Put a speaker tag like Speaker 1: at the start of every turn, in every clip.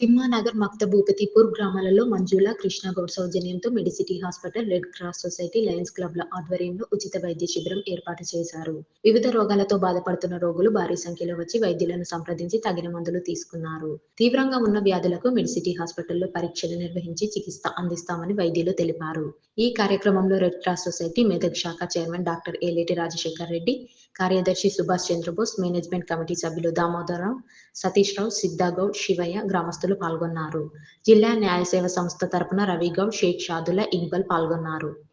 Speaker 1: తిమ్మానగర్ మక్తభూపతిపూర్ గ్రామాలలో మంజుల కృష్ణగౌడ్ సౌజన్యంతో Medicity Hospital Red Cross Society Lions Club ల ఆధ్వర్యంలో ఉచిత వైద్య శిబిరం ఏర్పాటు చేశారు. వివిధ రోగాలతో బాధపడుతున్న రోగులు భారీ సంఖ్యలో వచ్చి వైద్యులను సంప్రదించి తగిన మందులు తీసుకున్నారు. తీవ్రంగా ఉన్న వ్యాధులకు మెడిసిటీ హాస్పిటల్లో పరీక్షలు నిర్వహించి చికిత్స అందిస్తామని వైద్యులు తెలిపారు. ఈ కార్యక్రమంలో రెడ్ క్రాస్ సొసైటీ మెదక్ శాఖ చైర్మన్ డాక్టర్ ఏలేటి రాజశేఖర్ రెడ్డి కార్యదర్శి సుభాష్ చంద్రబోస్ మేనేజ్మెంట్ కమిటీ సభ్యులు దామోదరరావు సతీష్ రావు సిద్ధాగౌడ్ శివయ్య గ్రామస్తులు పాల్గొన్నారు. జిల్లా న్యాయ సేవ సంస్థ తరపున రవిగౌడ్ షేక్ షాదుల్లా ఇక్బల్ పాల్గొన్నారు.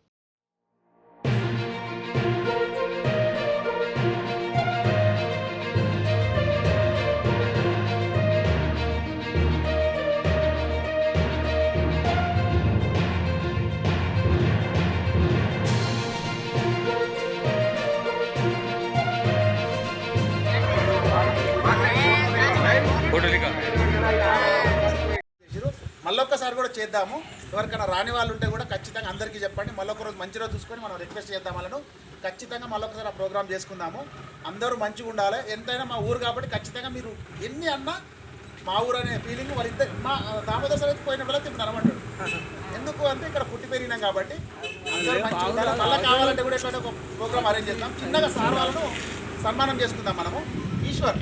Speaker 2: ఫోటోలికా
Speaker 3: మళ్ళొక్కసారి కూడా చేద్దాము. ఎవరికైనా రాని వాళ్ళు ఉంటే కూడా ఖచ్చితంగా అందరికీ చెప్పండి. మళ్ళొక రోజు మంచి రోజు చూసుకొని మనం రిక్వెస్ట్ చేద్దాం వాళ్ళను ఖచ్చితంగా మళ్ళొకసారి ఆ ప్రోగ్రామ్ చేసుకుందాము. అందరూ మంచిగా ఉండాలి. ఎంతైనా మా ఊరు కాబట్టి ఖచ్చితంగా మీరు ఎన్ని అన్నా మా ఊరు అనే ఫీలింగ్ వాళ్ళిద్దరు మా దామోదర్ సార్ అయితే పోయిన వేళ తింటారు అనమంటాడు ఎందుకు అంటే ఇక్కడ పుట్టి పెరిగినాం కాబట్టి మళ్ళీ కావాలంటే కూడా ఎట్లా ఒక ప్రోగ్రామ్ అరేంజ్ చేద్దాం. చిన్నగా సార్ వాళ్ళను సన్మానం చేసుకుందాం మనము. ఈశ్వర్.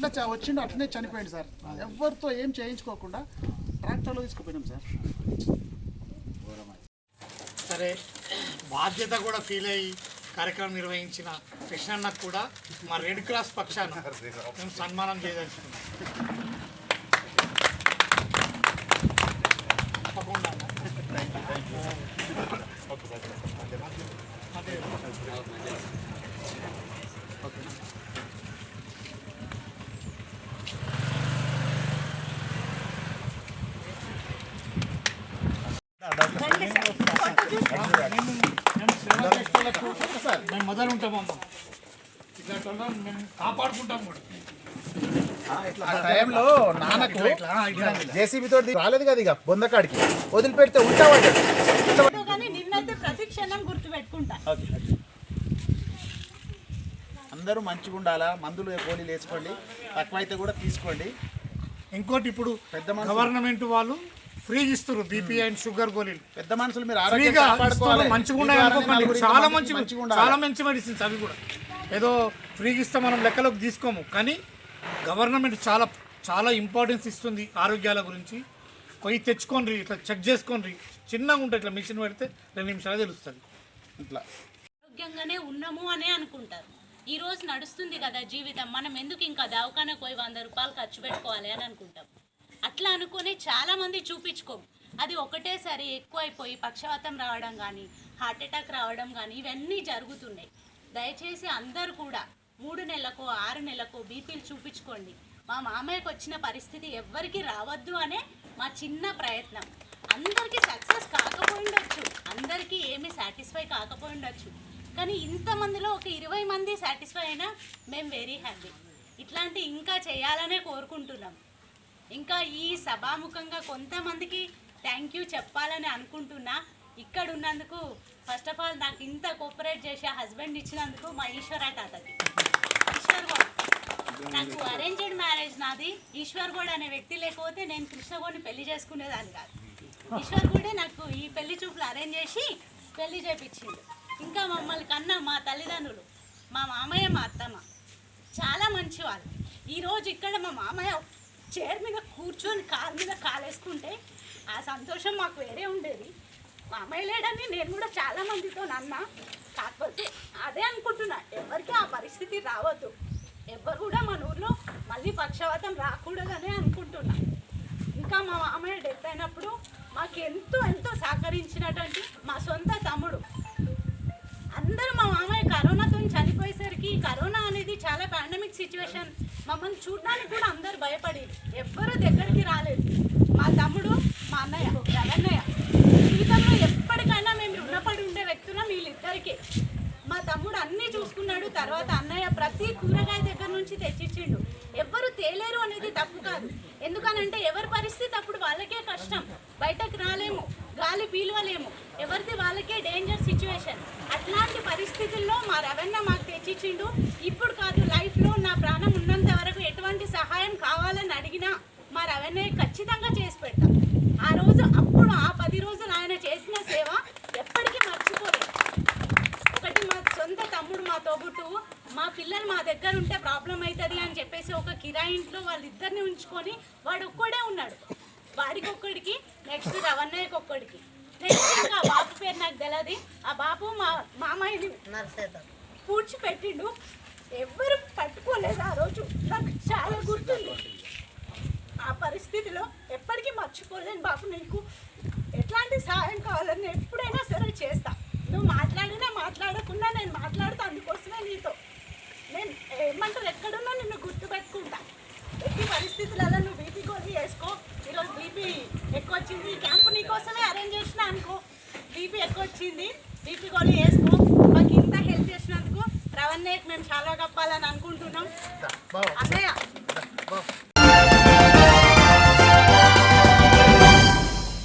Speaker 3: ఎట్లా వచ్చిండో అట్లనే చనిపోయింది సార్. ఎవరితో ఏం చేయించుకోకుండా ట్రాక్టర్లో తీసుకుపోయినాం సార్.
Speaker 4: సరే బాధ్యత కూడా ఫీల్ అయ్యి కార్యక్రమం నిర్వహించిన కృష్ణన్నకు కూడా మా రెడ్ క్రాస్ పక్షాన మేము సన్మానం చేయదలుచుకున్నాం. తప్పకుండా. అదే. మేము మేము మొదలు ఉంటామమ్మా వాళ్ళని మేము కాపాడుకుంటాం కూడా
Speaker 3: ఆ టైంలో నాన్నకు
Speaker 4: ఇట్లా ఇట్లా ఇట్లా
Speaker 3: జేసీబీ తోటి రాలేదు కదా ఇక బొందకాడికి. వదిలిపెడితే ఉంటావాడు అందరూ మంచిగా ఉండాలా? మందులు గోళీలు వేసుకోండి. తక్కువైతే కూడా తీసుకోండి.
Speaker 4: ఇంకోటి ఇప్పుడు
Speaker 3: పెద్ద
Speaker 4: గవర్నమెంట్ వాళ్ళు ఫ్రీ ఇస్తారు బీపీ అండ్ షుగర్ గోళీలు.
Speaker 3: పెద్ద మనుషులు మీరు
Speaker 4: ఫ్రీగా ఇస్తున్నారు, మంచిగా ఉన్నాయి అనుకోకండి చాలా మంచి
Speaker 3: మంచిగా.
Speaker 4: చాలా మంచి మెడిసిన్స్ అవి కూడా. ఏదో ఫ్రీగా ఇస్తే మనం లెక్కలోకి తీసుకోము. కానీ గవర్నమెంట్ చాలా చాలా ఇంపార్టెన్స్ ఇస్తుంది ఆరోగ్యాల గురించి. పోయి తెచ్చుకోండి ఇట్లా చెక్ చేసుకోండి. చిన్నగా ఉంటుంది ఇట్లా మిషన్ పెడితే రెండు నిమిషాలు తెలుస్తుంది.
Speaker 3: ఇట్లా.
Speaker 5: ఆరోగ్యంగానే ఉన్నాము అనే అనుకుంటారు. ఈ రోజు నడుస్తుంది కదా జీవితం. మనం ఎందుకు ఇంకా దవాఖానకు పోయి వంద రూపాయలు ఖర్చు పెట్టుకోవాలి అని అనుకుంటాం. అట్లా అనుకుని చాలా మంది చూపించుకోం. అది ఒకటేసారి ఎక్కువైపోయి పక్షవాతం రావడం కానీ హార్ట్ అటాక్ రావడం కానీ ఇవన్నీ జరుగుతున్నాయి. దయచేసి అందరూ కూడా మూడు నెలలకు ఆరు నెలలకు బీపీలు చూపించుకోండి. మా మామయ్యకు వచ్చిన పరిస్థితి ఎవ్వరికి రావద్దు అనే మా చిన్న ప్రయత్నం. అందరికీ సక్సెస్ కాకపోయిండొచ్చు. అందరికీ ఏమీ సాటిస్ఫై కాకపోయిండొచ్చు. కానీ ఇంతమందిలో ఒక ఇరవై మంది సాటిస్ఫై అయినా మేము వెరీ హ్యాపీ. ఇట్లాంటి ఇంకా చేయాలనే కోరుకుంటున్నాం. ఇంకా ఈ సభాముఖంగా కొంతమందికి థ్యాంక్ యూ చెప్పాలని అనుకుంటున్నా. ఇక్కడ ఉన్నందుకు ఫస్ట్ ఆఫ్ ఆల్ నాకు ఇంత కోఆపరేట్ చేసి హస్బెండ్ ఇచ్చినందుకు మా ఈశ్వర తాతకి. ఈశ్వర్ గౌడ్ నాకు అరేంజ్డ్ మ్యారేజ్ నాది. ఈశ్వర్ గౌడ్ అనే వ్యక్తి లేకపోతే నేను కృష్ణగౌడ్ని పెళ్ళి చేసుకునేదాన్ని కాదు. ఈశ్వర్ గౌడే నాకు ఈ పెళ్ళి చూపులు అరేంజ్ చేసి పెళ్ళి చేపించిండు. ఇంకా మమ్మల్ని కన్నా మా తల్లిదండ్రులు మా మామయ్య మా అత్తమ్మ చాలా మంచి వాళ్ళు ఈరోజు ఇక్కడ మా మామయ్య చైర్ మీద కూర్చొని కాలు మీద కాలేసుకుంటే ఆ సంతోషం మాకు వేరే ఉండేది. అమ్మాయి లేడని నేను కూడా చాలా మందితో కాకపోతే అదే అనుకుంటున్నా ఎవరికి ఆ పరిస్థితి రావద్దు. ఎవరు కూడా మన ఊర్లో మళ్ళీ పక్షవాతం రాకూడదనే అనుకుంటున్నా. ఇంకా మా మామయ్య డెత్ అయినప్పుడు మాకు ఎంతో ఎంతో సహకరించినటువంటి మా సొంత తమ్ముడు. అందరూ మా మామయ్య కరోనాతో చనిపోయేసరికి కరోనా అనేది చాలా పాండమిక్ సిచ్యువేషన్ మమ్మల్ని చూడడానికి కూడా అందరు భయపడి ఎవ్వరూ దగ్గరికి రాలేదు. మా తమ్ముడు మా అన్నయ్య రవన్నయ్య జీవితంలో ఎప్పటికైనా మేము రుణపడి ఉండే వ్యక్తులం వీళ్ళిద్దరికీ. మా తమ్ముడు అన్నీ చూసుకున్నాడు తర్వాత అన్నయ్య ప్రతి కూరగాయ దగ్గర నుంచి తెచ్చిచ్చిండు. ఎవ్వరు తేలేరు అనేది తప్పు కాదు. ఎందుకనంటే ఎవరి పరిస్థితి అప్పుడు వాళ్ళకే కష్టం. బయటకు రాలేము గాలి పీలవలేము. ఎవరిది వాళ్ళకే డేంజర్ సిచ్యువేషన్ అట్లాంటి పరిస్థితుల్లో మా రవెన్న మాకు తెచ్చిచ్చిండు. ఇప్పుడు ఆయనే ఖచ్చితంగా చేసి పెడతాం ఆ రోజు అప్పుడు ఆ పది రోజులు ఆయన చేసిన సేవ ఎప్పటికీ మర్చిపోలేదు. ఒకటి మా సొంత తమ్ముడు మా తోబుట్టు మా పిల్లలు మా దగ్గర ఉంటే ప్రాబ్లం అవుతుంది అని చెప్పేసి ఒక కిరాయి ఇంట్లో వాళ్ళిద్దరిని ఉంచుకొని వాడు ఒక్కడే ఉన్నాడు. వాడికి ఒక్కడికి నెక్స్ట్ రవణయ్యకి ఒక్కడికి. నెక్స్ట్ ఆ బాబు పేరు నాకు తెలియదు ఆ బాబు మా మామయ్యని పూడ్చి పెట్టిండు. ఎవరు పట్టుకోలేదు ఆ రోజు. నాకు చాలా బాబు నీకు ఎట్లాంటి సహాయం కావాలని ఎప్పుడైనా సరే చేస్తా. నువ్వు మాట్లాడినా మాట్లాడకుండా నేను మాట్లాడుతా అందుకోసమే నీతో. నేను ఏమంటారు ఎక్కడున్నా నిన్ను గుర్తుపెట్టుకుంటా. ఎట్టి పరిస్థితులలో నువ్వు బీపీ గోళీ వేసుకో. ఈరోజు బీపీ ఎక్కువ వచ్చింది క్యాంపు నీకోసమే అరేంజ్ చేసిన అనుకో. బీపీ ఎక్కువ వచ్చింది బీపీ గోళీ వేసుకో. మాకు ఇంత హెల్ప్ చేసినందుకు రవణ్యకి మేము చాలా కప్పాలని అనుకుంటున్నాం. అన్నయ్య